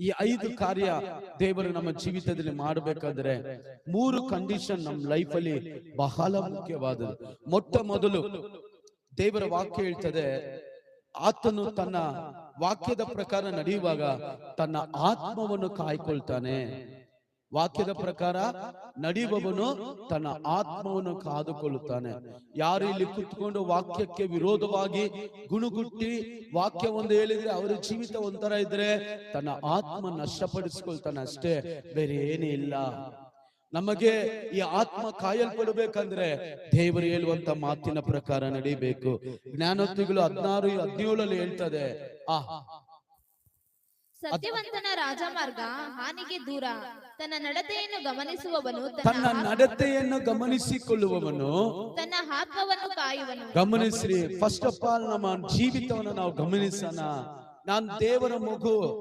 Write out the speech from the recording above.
ಈ ಐದು ಕಾರ್ಯ ದೇವರು ನಮ್ಮ ಜೀವಿತದಲ್ಲಿ ಮಾಡಬೇಕಾದ್ರೆ ಮೂರು ಕಂಡೀಷನ್ ನಮ್ಮ ಲೈಫ್ ಅಲ್ಲಿ ಬಹಳ ಮುಖ್ಯವಾದದ್ದು. ಮೊಟ್ಟ ಮೊದಲು ದೇವರ ವಾಕ್ಯ ಹೇಳ್ತದೆ, ಆತನು ತನ್ನ ವಾಕ್ಯದ ಪ್ರಕಾರ ನಡೆಯುವಾಗ ತನ್ನ ಆತ್ಮವನ್ನು ಕಾಯ್ಕೊಳ್ತಾನೆ. ವಾಕ್ಯದ ಪ್ರಕಾರ ನಡೆಯುವವನು ತನ್ನ ಆತ್ಮವನ್ನು ಕಾದುಕೊಳ್ಳುತ್ತಾನೆ. ಯಾರು ಇಲ್ಲಿ ಕುತ್ಕೊಂಡು ವಾಕ್ಯಕ್ಕೆ ವಿರೋಧವಾಗಿ ಗುಣಗುಟ್ಟಿ ವಾಕ್ಯ ಒಂದು ಹೇಳಿದ್ರೆ ಅವರ ಜೀವಿತ ಒಂಥರ ಇದ್ರೆ ತನ್ನ ಆತ್ಮ ನಷ್ಟಪಡಿಸ್ಕೊಳ್ತಾನೆ ಅಷ್ಟೇ. ಬೇರೆ ಏನೇ ಇಲ್ಲ. ನಮಗೆ ಈ ಆತ್ಮ ಕಾಯಲ್ಪಡಬೇಕಂದ್ರೆ ದೇವರು ಹೇಳುವಂತ ಮಾತಿನ ಪ್ರಕಾರ ನಡಿಬೇಕು. ಜ್ಞಾನೋತ್ತಿಗಳು ಹದಿನಾರು ಹದಿನೇಳಲ್ಲಿ ಹೇಳ್ತದೆ ಆ ಸತ್ಯವಂತನ ರಾಜಮಾರ್ಗ ಹಾನಿಗೆ ದೂರ. ತನ್ನ ನಡತೆಯನ್ನು ಗಮನಿಸುವವನು ತನ್ನ ನಡತೆಯನ್ನು ಗಮನಿಸಿಕೊಳ್ಳುವವನು ತನ್ನ ಆತ್ಮವನ್ನು ಕಾಯುವನು. ಗಮನಿಸ್ರಿ. ಫಸ್ಟ್ ಆಫ್ ಆಲ್ ನಮ್ಮ ಜೀವಿತವನ್ನು ನಾವು ಗಮನಿಸೋಣ. ನಾನು ದೇವರ ಮಗು.